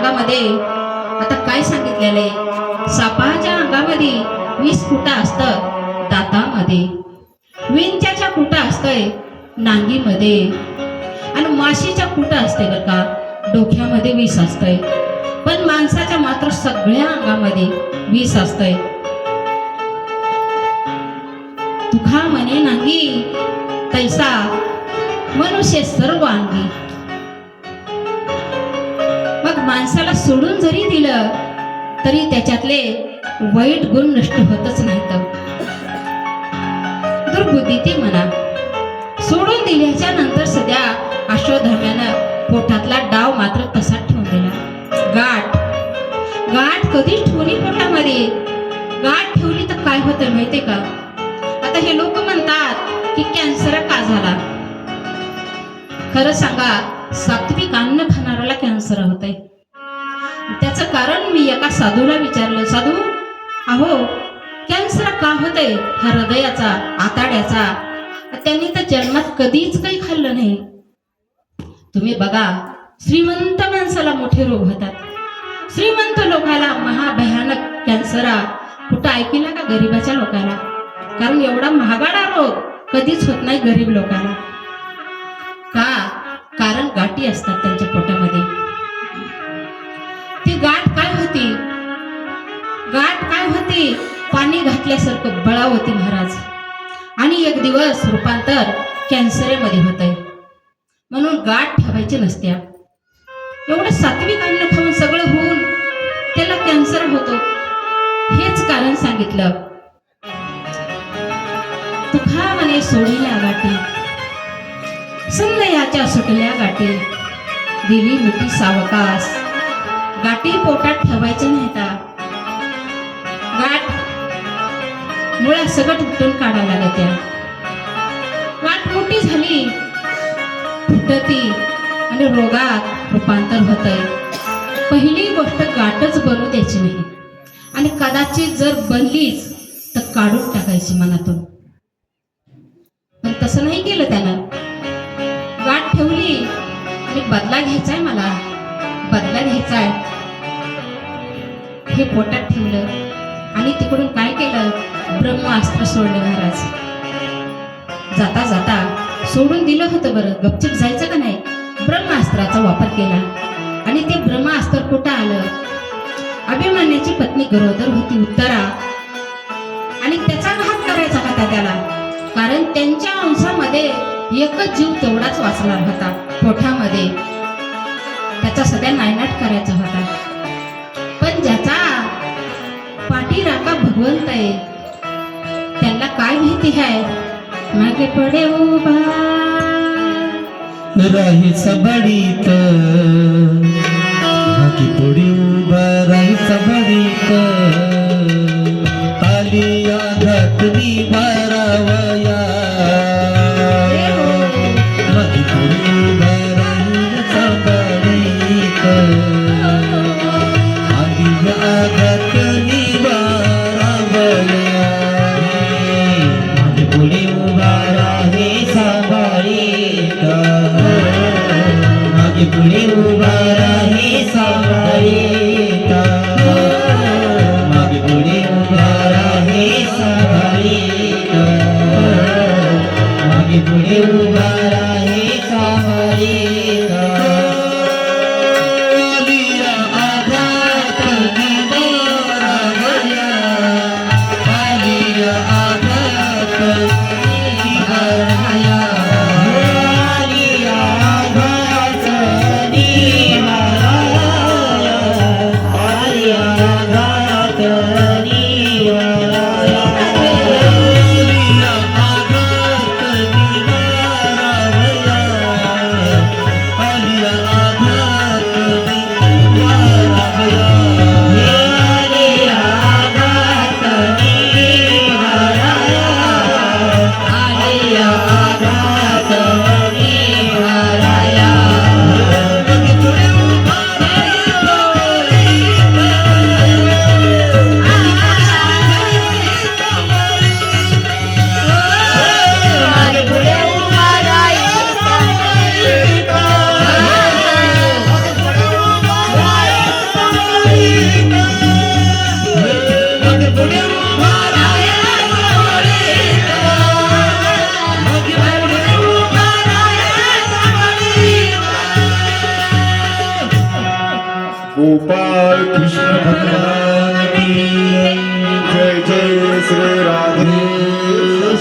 अंगामध्ये? आता काय सांगितलेलं? आहे सापाच्या अंगामध्ये वीस कुटा असत दातामध्ये. विंच्याच्या कुटा असतंय नांगीमध्ये. आणि माशीच्या कुटा असते बरं का डोक्यामध्ये वीस असतंय. पण माणसाच्या मात्र सगळ्या अंगामध्ये वीस असतंय. तुखा म्हणे नांगी तैसा मनुष्य सर्व अंगी. माणसाला सोडून जरी दिलं तरी त्याच्यातले वाईट गुण नष्ट होतच नाहीत. दुर्बुद्धी ती म्हणा. सोडून दिल्याच्या नंतर सध्या अश्वधर्म्यानं पोटातला डाव मात्र तसाच ठेवून दिला गाठ. गाठ कधीच ठेवली पोटामध्ये. गाठ ठेवली तर काय होतं माहितीये का? आता हे लोक म्हणतात की कॅन्सर का झाला? खरं सांगा सात्विक अन्न खाणाऱ्याला कॅन्सर होत आहे त्याचं कारण मी एका साधूला विचारलं साधू अहो कॅन्सर का होतंय? हा हृदयाचा आताड्याचा. त्यांनी तर जन्मात कधीच काही खाल्लं नाही. तुम्ही बघा श्रीमंत माणसाला मोठे रोग होतात. श्रीमंत लोकाला महाभयानक कॅन्सर. कुठं ऐकिला का गरीबाच्या लोकाला? कारण एवढा महागाडा रोग कधीच होत नाही गरीब लोकांना का? कारण गाठी असतात त्यांच्या काय पाणी घातल्यासारखं बळा होती महाराज. आणि एक दिवस रूपांतर कॅन्सरेमध्ये होत आहे म्हणून गाठ ठेवायची नसत्या. एवढं सात्विक अन्न खाऊन सगळं होऊन त्याला कॅन्सर होतो. हेच कारण सांगितलं. तुखा म्हणे सोडील्या गाठी संदयाच्या सुटल्या गाठी दिली मिठी सावकास. गाठी पोटात ठेवायचे नाहीता. मुळा सगट उपटून काढायला लागत्या. वाट मोठी झाली. फुटती आणि रोगात रूपांतर होतय. पहिली गोष्ट गाठच बनू द्यायची नाही. आणि कदाचित जर बनलीच तर काढून टाकायची मनातून. पण तसं नाही केलं त्यानं. गाठ ठेवली आणि बदला घ्यायचा आहे मला. बदला घ्यायचा आहे हे पोटात ठेवलं. आणि तिकडून काय केलं? ब्रह्मास्त्र सोडलं महाराज. जाता जाता सोडून दिलं होतं बरं. गपचिप जायचं का नाही? ब्रह्मास्त्राचा वापर केला. आणि ते ब्रह्मास्त्र कुठं आलं? अभिमान्याची पत्नी गरोदर होती उत्तरा. आणि त्याचा घात करायचा होता त्याला. कारण त्यांच्या अंशामध्ये एकच जीव तेवढाच वाचणार होता पोठामध्ये त्याचा सध्या नायनाट करायचा होता. भगवंत आहे त्यांना काय माहिती आहे? मागे पडे उभा. राही सबडीत बाकी पुढे मागे पुढे उभा राही सांभाळीत मागे पुढे उभा राही सांभाळीत मागे पुढे उभा Madi. गोपाल कृष्ण भगवान की जय जय श्री राधे